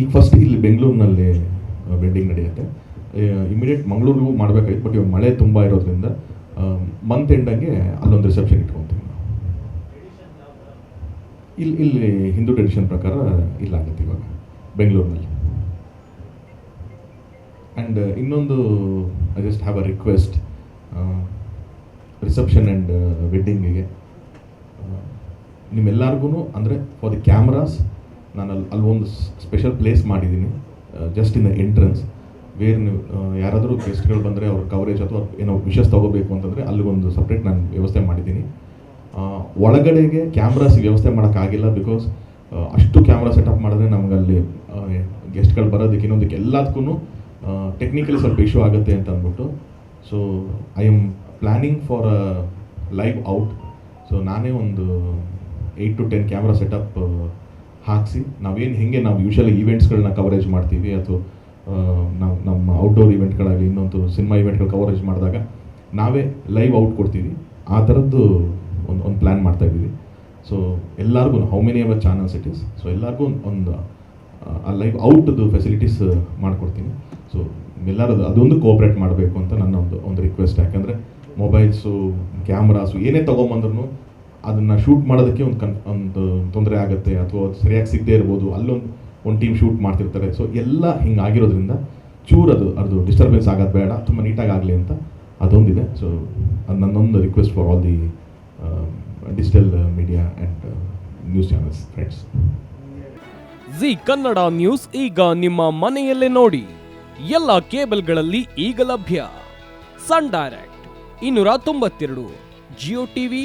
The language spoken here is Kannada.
ಈಗ ಫಸ್ಟ್ ಇಲ್ಲಿ ಬೆಂಗಳೂರಿನಲ್ಲಿ ವೆಡ್ಡಿಂಗ್ ನಡೆಯುತ್ತೆ. ಇಮಿಡಿಯೇಟ್ ಮಂಗಳೂರಿಗೂ ಮಾಡಬೇಕಾಗಿತ್ತು ಬಟ್ ಇವಾಗ ಮಳೆ ತುಂಬ ಇರೋದ್ರಿಂದ ಮಂತ್ ಎಂಡಂಗೆ ಅಲ್ಲೊಂದು ರಿಸೆಪ್ಷನ್ ಇಟ್ಕೊತೀವಿ ನಾವು. ಇಲ್ಲಿ ಇಲ್ಲಿ ಹಿಂದೂ ಟ್ರೆಡಿಷನ್ ಪ್ರಕಾರ ಇಲ್ಲ ಆಗುತ್ತೆ ಇವಾಗ, ಬೆಂಗಳೂರಿನಲ್ಲಿ. ಆ್ಯಂಡ್ ಇನ್ನೊಂದು I just have a request reception and ವೆಡ್ಡಿಂಗಿಗೆ ನಿಮ್ಮೆಲ್ಲರಿಗೂ ಅಂದರೆ ಫಾರ್ ದಿ ಕ್ಯಾಮ್ರಾಸ್ ನಾನು ಅಲ್ಲಿ ಅಲ್ಲೊಂದು ಸ್ಪೆಷಲ್ ಪ್ಲೇಸ್ ಮಾಡಿದ್ದೀನಿ just in the entrance where ನೀವು ಯಾರಾದರೂ ಗೆಸ್ಟ್ಗಳು ಬಂದರೆ ಅವ್ರ ಕವರೇಜ್ ಅಥವಾ ಏನೋ ವಿಷಸ್ ತೊಗೋಬೇಕು ಅಂತಂದರೆ ಅಲ್ಲಿಗೊಂದು ಸಪ್ರೇಟ್ ನಾನು ವ್ಯವಸ್ಥೆ ಮಾಡಿದ್ದೀನಿ. ಒಳಗಡೆಗೆ ಕ್ಯಾಮ್ರಾಸ್ ವ್ಯವಸ್ಥೆ ಮಾಡೋಕ್ಕಾಗಿಲ್ಲ ಬಿಕಾಸ್ ಅಷ್ಟು ಕ್ಯಾಮ್ರಾ ಸೆಟಪ್ ಮಾಡಿದ್ರೆ ನಮ್ಗೆ ಅಲ್ಲಿ ಗೆಸ್ಟ್ಗಳು ಬರೋದಕ್ಕೆ ಇನ್ನೊಂದಕ್ಕೆ ಎಲ್ಲದಕ್ಕೂ ಟೆಕ್ನಿಕಲಿ ಸ್ವಲ್ಪ ಇಶ್ಯೂ ಆಗುತ್ತೆ ಅಂತ ಅಂದ್ಬಿಟ್ಟು. So I am planning for a live out so ನಾನೇ ಒಂದು eight to ten camera setup ಹಾಕಿಸಿ. ನಾವೇನು ಹೇಗೆ ನಾವು ಯೂಶಲಿ ಈವೆಂಟ್ಸ್ಗಳನ್ನ ಕವರೇಜ್ ಮಾಡ್ತೀವಿ, ಅಥವಾ ನಾವು ನಮ್ಮ ಔಟ್ಡೋರ್ ಇವೆಂಟ್ಗಳಾಗಲಿ ಇನ್ನೊಂದು ಸಿನಿಮಾ ಇವೆಂಟ್ಗಳು ಕವರೇಜ್ ಮಾಡಿದಾಗ ನಾವೇ ಲೈವ್ ಔಟ್ ಕೊಡ್ತೀವಿ. ಆ ಥರದ್ದು ಒಂದು ಒಂದು ಪ್ಲ್ಯಾನ್ ಮಾಡ್ತಾ ಇದ್ದೀವಿ. ಸೊ ಎಲ್ಲರಿಗೂ how many our channels it is so ಎಲ್ಲರಿಗೂ ಒಂದು ಆ ಲೈವ್ ಔಟ್ದು ಫೆಸಿಲಿಟೀಸ್ ಮಾಡಿಕೊಡ್ತೀನಿ. ಸೊ ಎಲ್ಲರೂ ಅದೊಂದು ಕೋಆಪ್ರೇಟ್ ಮಾಡಬೇಕು ಅಂತ ನನ್ನ ಒಂದು ಒಂದು ರಿಕ್ವೆಸ್ಟ್ ಯಾಕಂದರೆ ಮೊಬೈಲ್ಸು ಕ್ಯಾಮ್ರಾಸು ಏನೇ ತೊಗೊಂಬಂದ್ರೂ ಅದನ್ನು ಶೂಟ್ ಮಾಡೋದಕ್ಕೆ ಒಂದು ಕನ್ ಒಂದು ತೊಂದರೆ ಆಗುತ್ತೆ ಅಥವಾ ಸರಿಯಾಗಿ ಸಿಗದೇ ಇರ್ಬೋದು. ಅಲ್ಲೊಂದು, ಒಂದು ಟೀಮ್ ಶೂಟ್ ಮಾಡ್ತಿರ್ತಾರೆ. ಸೊ ಎಲ್ಲ ಹಿಂಗೆ ಆಗಿರೋದ್ರಿಂದ ಚೂರು ಅದು ಅದು ಡಿಸ್ಟರ್ಬೆನ್ಸ್ ಆಗೋದು ಬೇಡ, ತುಂಬ ನೀಟಾಗಿ ಆಗಲಿ ಅಂತ ಅದೊಂದಿದೆ. ಸೊ ಅದು ನನ್ನೊಂದು request for all the digital media and news channels friends Zee Kannada news ಈಗ ನಿಮ್ಮ ಮನೆಯಲ್ಲೇ ನೋಡಿ. ಎಲ್ಲ ಕೇಬಲ್ಗಳಲ್ಲಿ ಈಗ ಲಭ್ಯ. ಸನ್ ಡೈರೆಕ್ಟ್, ಇನ್ನೂರ ತೊಂಬತ್ತೆರಡು, ಜಿಯೋ ಟಿವಿ